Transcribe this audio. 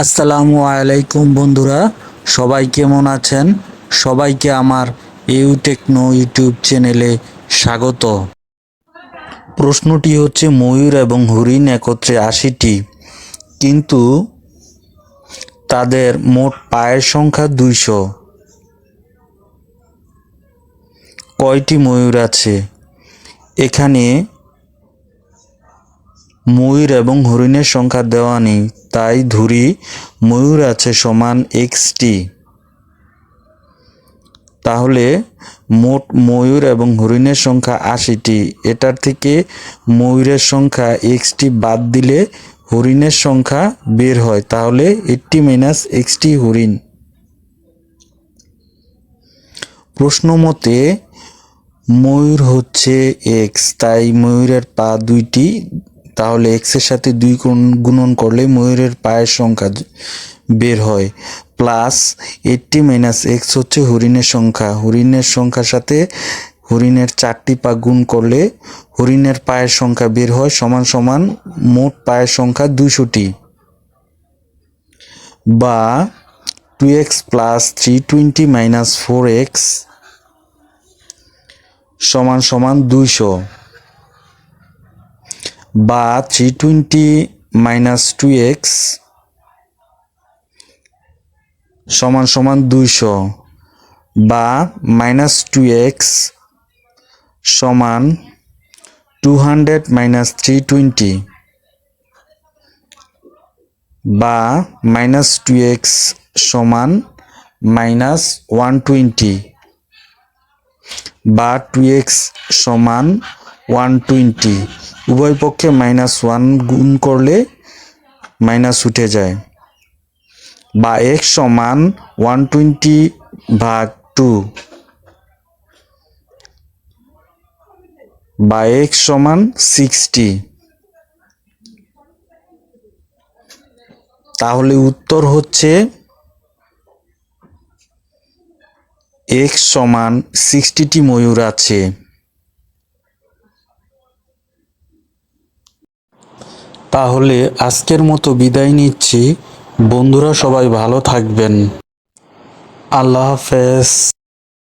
আসসালামু আলাইকুম বন্ধুরা, সবাই কেমন আছেন? সবাইকে আমার ইউ টেকনো ইউটিউব চ্যানেলে স্বাগত। প্রশ্নটি হচ্ছে, ময়ূর এবং হরিণ একত্রে আশিটি, কিন্তু তাদের মোট পায়ের সংখ্যা দুইশো। কয়টি ময়ূর আছে? এখানে ময়ূর এবং হরিণের সংখ্যা দেওয়া নেই, তাই ধরি ময়ূর আছে সমান এক্সটি তাহলে মোট ময়ূর এবং হরিণের সংখ্যা আশিটি। এটার থেকে ময়ূরের সংখ্যা এক্সটি বাদ দিলে হরিণের সংখ্যা বের হয়। তাহলে এইটটি মাইনাস এক্সটি হরিণ। প্রশ্ন মতে ময়ূর হচ্ছে এক্স তাই ময়ূরের পা দুইটি তাহলে এক্সের সাথে দুই গুণ- গুণন করলে ময়ূরের পায়ের সংখ্যা বের হয়। প্লাস এইটটি মাইনাস এক্স হচ্ছে হরিণের সংখ্যা। হরিণের সংখ্যার সাথে হরিণের চারটি পা গুণ করলে হরিণের পায়ের সংখ্যা বের হয় সমান সমান মোট পায়ের সংখ্যা দুশোটি বা two x plus three twenty minus four x সমান সমান দুইশো। বা three twenty minus two x সমান সমান দুইশো বা মাইনাস টু এক্স সমান two hundred minus three twenty বা মাইনাস টু এক্স সমান মাইনাস ওয়ান টোয়েন্টি বা টু এক্স সমান ওয়ান টোয়েন্টি উভয় পক্ষে মাইনাস ওয়ান গুণ করলে মাইনাস উঠে যায়। বা এক্স সমান ওয়ান টোয়েন্টি ভাগ টু বা এক্স সমান সিক্সটি তাহলে উত্তর হচ্ছে এক্স সমান সিক্সটিটি ময়ূর আছে। তাহলে আজকের মতো বিদায় নিচ্ছি। বন্ধুরা সবাই ভালো থাকবেন। আল্লাহ হাফেজ।